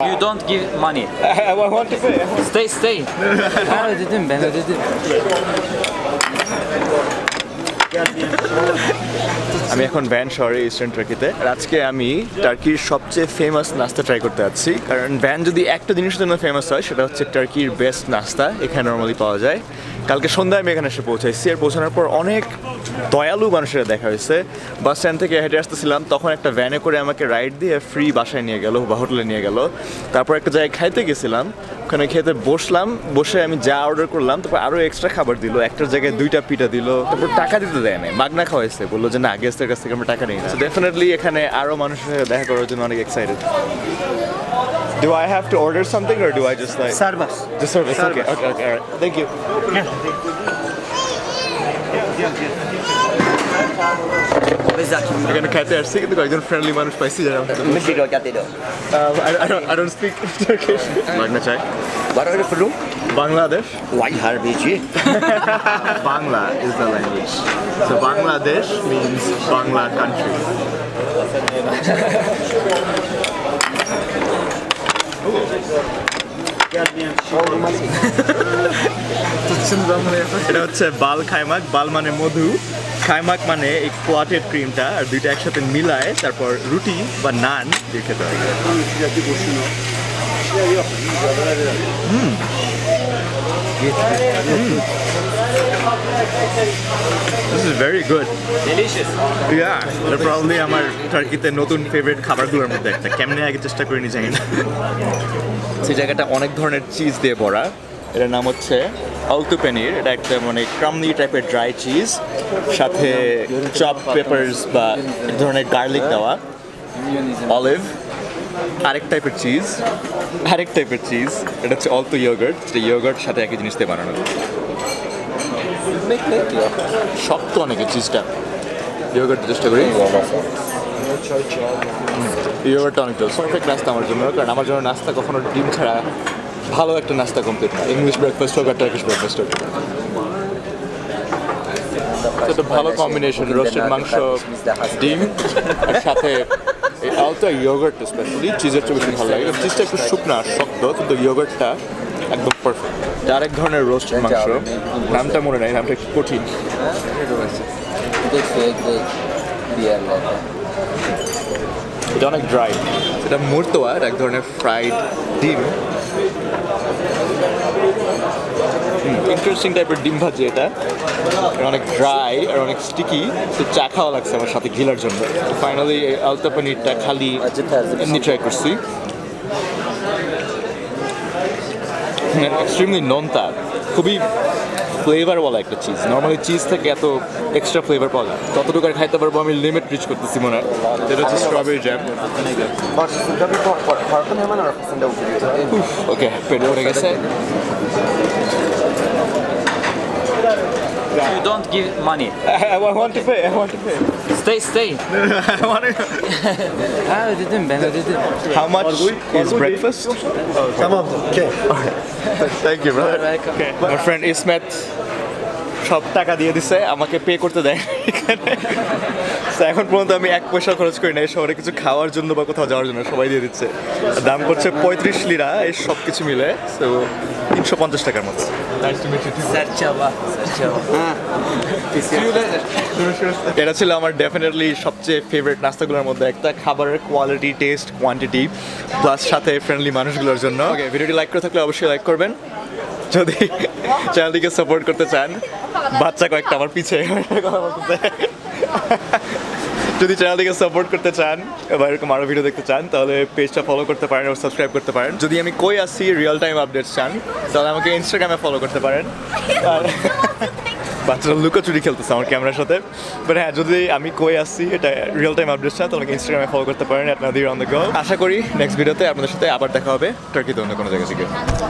You don't give money. I want to pay. Stay, stay. ben ödedim, ben ödedim. আমি এখন van শহরে eastern টার্কিতে আজকে আমি টার্কির সবচেয়ে ফেমাস নাস্তা ট্রাই করতে যাচ্ছি। কারণ ভ্যান যদি একটা জিনিসের জন্য ফেমাস হয়, সেটা হচ্ছে টার্কির বেস্ট নাস্তা। এখানে নর্মালি পাওয়া যায়। কালকে সন্ধ্যায় আমি এখানে এসে পৌঁছাইছি। আর পৌঁছানোর পর অনেক দয়ালু মানুষেরা দেখা হয়েছে। বাস স্ট্যান্ড থেকে হেঁটে আসতেছিলাম। তখন একটা ভ্যানে করে আমাকে রাইড দিয়ে ফ্রি বাসায় নিয়ে গেল, বা হোটেলে নিয়ে গেল। তারপর একটা জায়গায় খাইতে গেছিলাম। ওখানে খেতে বসলাম। বসে আমি যা অর্ডার করলাম, তারপর আরও এক্সট্রা খাবার দিল। একটার জায়গায় দুইটা পিঠা দিল। তারপর টাকা দিতে দেয় নাই বাগনা খাওয়াইছে বলল যে না গেস্টের কাছ থেকে আমরা টাকা নিই না ডেফিনেটলি এখানে আরও মানুষের সাথে দেখা করার জন্য অনেক excited Do I have to order something or do I just like Service. the service? service. Okay, okay, okay, all right. Thank you. এখানে খাইতে আসছি কিন্তু কয়েকজন ফ্রেন্ডলি মানুষ পাইছি যারা um, I don't speak Turkish. মাগনা চাই Baru ada perlu. Bangladesh Wai harbici. Bangla is the language. So Bangladesh means Bangla country. এটা হচ্ছে বাল খাইমাক বাল মানে মধু খাইমাক মানে এই কোয়াটেড ক্রিমটা আর দুইটা একসাথে মিলায় তারপর রুটি বা নান দিয়ে খেতে হয়। This is very good. Delicious. Yeah, এটা probably আমার টার্কিতে নতুন ফেভারিট খাবারগুলোর মধ্যে একটা। কেমনে আগে চেষ্টা করিনি জানি না। সেই জায়গাটা অনেক ধরনের চিজ দিয়ে ভরা। এটার নাম হচ্ছে আলতু পেনির এটা একটা মানে ক্রামলি টাইপের ড্রাই চিজ সাথে চপ পেপারস বা এক ধরনের গার্লিক দেওয়া অলিভ আরেক টাইপের চিজ আরেক টাইপের চিজ এটা হচ্ছে অল্প ইয়োগার্ট যেটা ইয়োগার্ট সাথে একই জিনিস দিয়ে বানানো। শক্ত অনেকে চিজটা ইয়োগার্ট চেষ্টা করি। ইয়োগার্টটা অনেক পারফেক্ট নাস্তা আমার জন্য কারণ আমার জন্য নাস্তা কখনো ডিম ছাড়া ভালো একটা নাস্তা কমপ্লিট না। ইংলিশ ব্রেকফাস্ট হোক আর টার্কিশ ব্রেকফাস্ট হোক। একটা ভালো কম্বিনেশন রোস্টেড মাংস ডিম আর সাথে এই আলতা ইয়োগার্ট স্পেশালি চিজের চেয়ে বেশি ভালো লাগে। চিজটা একটু শুকনো আর শক্ত কিন্তু ইয়োগার্টটা একদম পারফেক্ট আরেক ধরনের রোস্টেড মাংস। নামটা মনে নাই নামটা একটু কঠিন। এটা অনেক ড্রাই এটা মুর্তোয়া এক ধরনের ফ্রাইড ডিম। ইন্টারেস্টিং টাইপের ডিম ভাজি এটা। অনেক ড্রাই আর অনেক স্টিকি তো চা খাওয়া লাগছে আমার সাথে ঘিলার জন্য। ফাইনালি আলতা পনিরটা খালি এমনি ট্রাই করছি। এক্সট্রিমলি নোনতা খুবই ফ্লেভারওয়ালা একটা চিজ নর্মালি চিজ থেকে এত এক্সট্রা ফ্লেভার পাওয়া যায়। ততটুকু আর খাইতে পারব আমি লিমিট রিচ করতেছি মনে হয়। এটা হচ্ছে স্ট্রবেরি জ্যাম ওকে পেট ভরে গেছে। that. you don't give money. I, want okay. to pay. I want to pay. Stay, stay. I want to. Ah, didn't, ben. How much is breakfast? Tamam. Okay. Thank you, brother. Okay. My friend Ismet সব টাকা দিয়ে দিছে আমাকে pay করতে দেয়। এখানে এখন পর্যন্ত আমি এক পয়সা খরচ করি না এই শহরে কিছু খাওয়ার জন্য বা কোথাও যাওয়ার জন্য সবাই দিয়ে দিচ্ছে। দাম করছে পঁয়ত্রিশ লিরা এই সব কিছু মিলে তো তিনশো পঞ্চাশ টাকার মতো। Serçava. এটা ছিল আমার ডেফিনেটলি সবচেয়ে ফেভারিট নাস্তাগুলোর মধ্যে একটা খাবারের কোয়ালিটি টেস্ট কোয়ান্টিটি প্লাস সাথে ফ্রেন্ডলি মানুষগুলোর জন্য। ওকে ভিডিওটি লাইক করে থাকলে অবশ্যই লাইক করবেন। যদি চ্যানেলটিকে সাপোর্ট করতে চান। বাচ্চা কয়েকটা আমার পিছে। কথা বলতেছে যদি চ্যানেলটিকে সাপোর্ট করতে চান বা এরকম আরও ভিডিও দেখতে চান, তাহলে পেজটা ফলো করতে পারেন ও সাবস্ক্রাইব করতে পারেন। যদি আমি কই আসি রিয়েল টাইম আপডেটস চান, তাহলে আমাকে ইনস্টাগ্রামে ফলো করতে পারেন। আর বাচ্চারা লুকোচুরি খেলতেছে আমার ক্যামেরার সাথে। বাট হ্যাঁ যদি আমি কই আসছি এটা রিয়েল টাইম আপডেট চান, তাহলে ইনস্টাগ্রামে ফলো করতে পারেন আপনাদের অন দ্য গো আশা করি নেক্সট ভিডিওতে আপনাদের সাথে আবার দেখা হবে। টার্কিতে অন্য কোনো জায়গা থেকে।